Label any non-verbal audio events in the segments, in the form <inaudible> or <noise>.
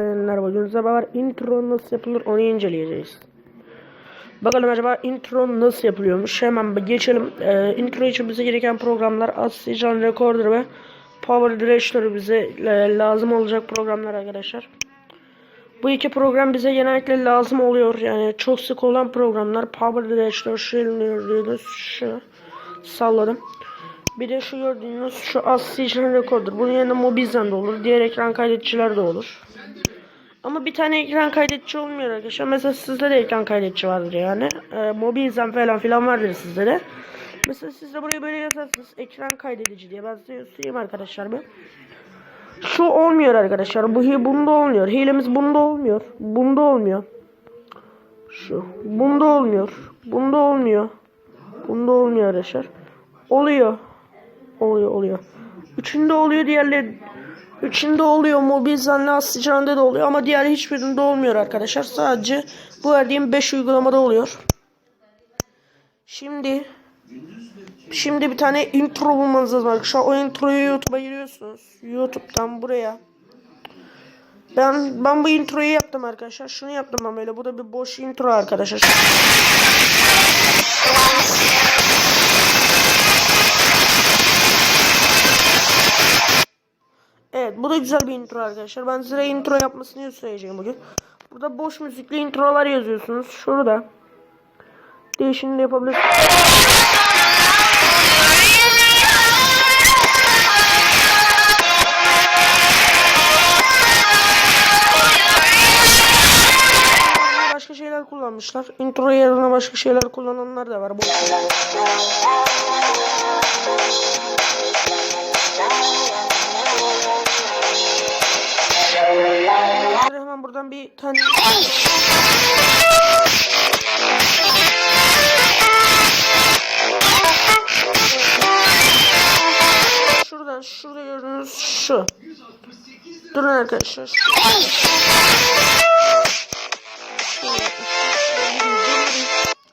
Merhaba, bugün sabah intro nasıl yapılır onu inceleyeceğiz. Bakalım acaba intro nasıl yapılıyormuş. Hemen bir geçelim. Ee, intro için bize gereken programlar Oxygen Recorder ve Power Director bize e, lazım olacak programlar arkadaşlar. Bu iki program bize genellikle lazım oluyor. Yani çok sık olan programlar Power şu gördüğünüz şu salladım. Bir de şu gördüğünüz şu Oxygen Recorder. Bunun yanında Mobizen de olur. Diğer ekran kaydediciler de olur. Ama bir tane ekran kaydedici olmuyor arkadaşlar. Mesela sizde de ekran kaydedici vardır yani. Ee, Mobilzen falan filan vardır sizde de. Mesela siz de buraya böyle yazarsınız. Ekran kaydedici diye. Ben size göstereyim arkadaşlar bir. Şu olmuyor arkadaşlar. Bu hi bunda olmuyor. Hilemiz bunda olmuyor. Bunda olmuyor. Şu. Bunda olmuyor. Bunda olmuyor. Bunda olmuyor arkadaşlar. Oluyor. Oluyor oluyor. Üçünde oluyor diğerleri Üçünde oluyor. Mobil zanlı aslıcanında da oluyor ama diğer hiçbirinde olmuyor arkadaşlar. Sadece bu verdiğim 5 uygulamada oluyor. Şimdi şimdi bir tane intro bulmanız lazım arkadaşlar. O introyu YouTube'a giriyorsunuz. YouTube'dan buraya. Ben ben bu introyu yaptım arkadaşlar. Şunu yaptım ben böyle. Bu da bir boş intro arkadaşlar. Evet bu da güzel bir intro arkadaşlar. Ben size intro yapmasını söyleyeceğim bugün. Burada boş müzikli introlar yazıyorsunuz. Şurada. Değişimini yapabilirsiniz. Başka şeyler kullanmışlar. Intro yerine başka şeyler kullananlar da var. Bu <laughs> hemen buradan bir tane Şuradan şurada gördüğünüz şu. Durun arkadaşlar.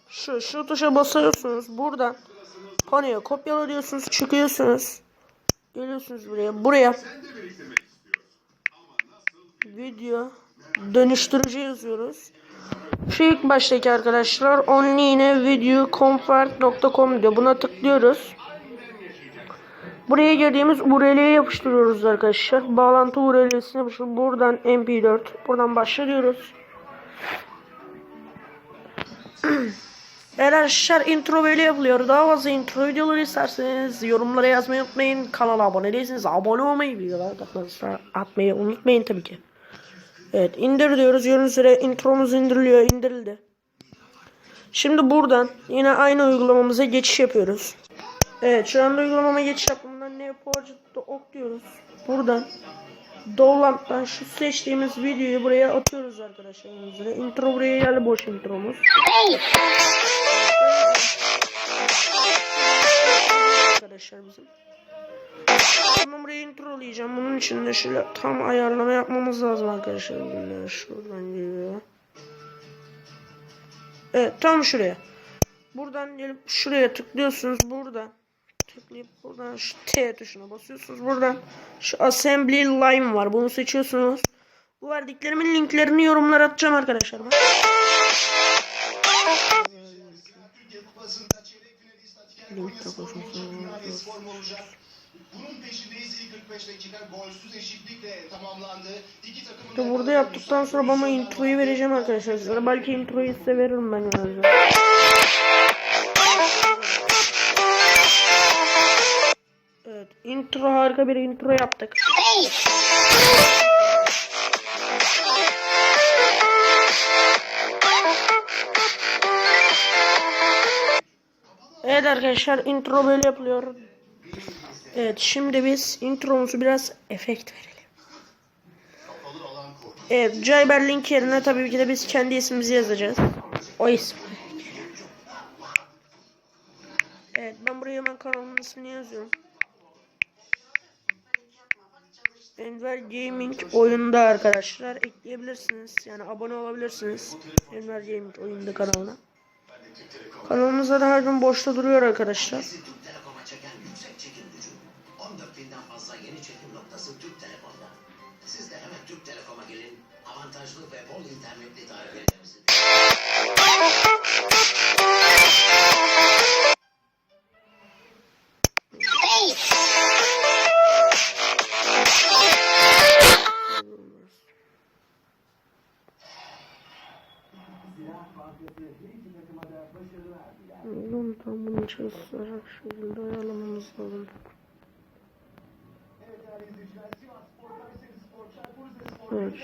Şu şu tuşa basıyorsunuz. Buradan panoya kopyalıyorsunuz, çıkıyorsunuz. Geliyorsunuz buraya. Buraya video dönüştürücü yazıyoruz. Şu ilk baştaki arkadaşlar yine videocomfort.com diyor. Buna tıklıyoruz. Buraya girdiğimiz URL'ye yapıştırıyoruz arkadaşlar. Bağlantı URL'sine yapıştırıyoruz. Buradan mp4. Buradan başlıyoruz. <clears throat> Arkadaşlar intro böyle yapılıyor. Daha fazla intro videoları isterseniz yorumlara yazmayı unutmayın. Kanala abone değilseniz abone olmayı, videolar atmayı unutmayın tabii ki. Evet indir diyoruz. Gördüğünüz üzere intromuz indiriliyor. indirildi. Şimdi buradan yine aynı uygulamamıza geçiş yapıyoruz. Evet şu anda uygulamama geçiş yaptığımdan ne project'te ok diyoruz. Buradan Download'dan şu seçtiğimiz videoyu buraya atıyoruz arkadaşlar. Intro buraya geldi boş intromuz. Arkadaşlar bizim. Tamam buraya introlayacağım. Bunun için de şöyle tam ayarlama yapmamız lazım arkadaşlar. Böyle şuradan geliyor. Evet tam şuraya. Buradan gelip şuraya tıklıyorsunuz. Buradan tıklayıp buradan şu T tuşuna basıyorsunuz. Buradan şu assembly line var. Bunu seçiyorsunuz. Bu verdiklerimin linklerini yorumlara atacağım arkadaşlar. Link de koşmuş. Bunun peşindeyiz. İlk 45 dakika golsüz eşitlikle tamamlandı. İki takımın İşte burada yaptıktan sonra bana introyu vereceğim arkadaşlar. Sonra belki introyu size veririm ben yani. Evet, intro harika bir intro yaptık. Evet arkadaşlar intro böyle yapılıyor. Evet şimdi biz intromuzu biraz efekt verelim. Evet Jayber link yerine tabii ki de biz kendi ismimizi yazacağız. O isim. Evet ben buraya hemen kanalımın ismini yazıyorum. Enver Gaming oyunda arkadaşlar ekleyebilirsiniz. Yani abone olabilirsiniz. Enver Gaming oyunda kanalına. Kanalımızda da her gün boşta duruyor arkadaşlar. Avantajlı ve bol internetli tarifelerimizi Oğlum tam bunu çalıştıracak şekilde ayarlamamız lazım. Evet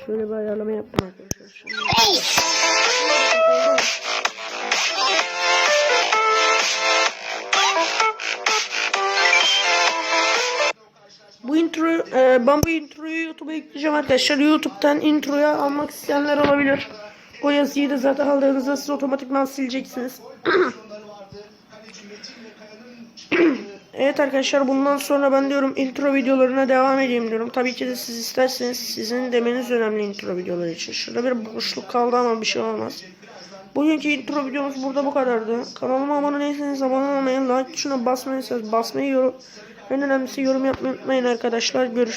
şöyle bir ayarlama yaptım arkadaşlar. Şimdi... Bu intro, e, ben bu introyu YouTube'a ekleyeceğim arkadaşlar. YouTube'dan introya almak isteyenler olabilir. O yazıyı da zaten aldığınızda siz otomatikman sileceksiniz. <clears throat> Evet arkadaşlar bundan sonra ben diyorum intro videolarına devam edeyim diyorum. Tabii ki de siz isterseniz sizin demeniz önemli intro videoları için. Şurada bir boşluk kaldı ama bir şey olmaz. Bugünkü intro videomuz burada bu kadardı. Kanalıma abone değilseniz abone olmayı, like tuşuna basmayı, basmayı yorum, en önemlisi yorum yapmayı unutmayın arkadaşlar. Görüşürüz.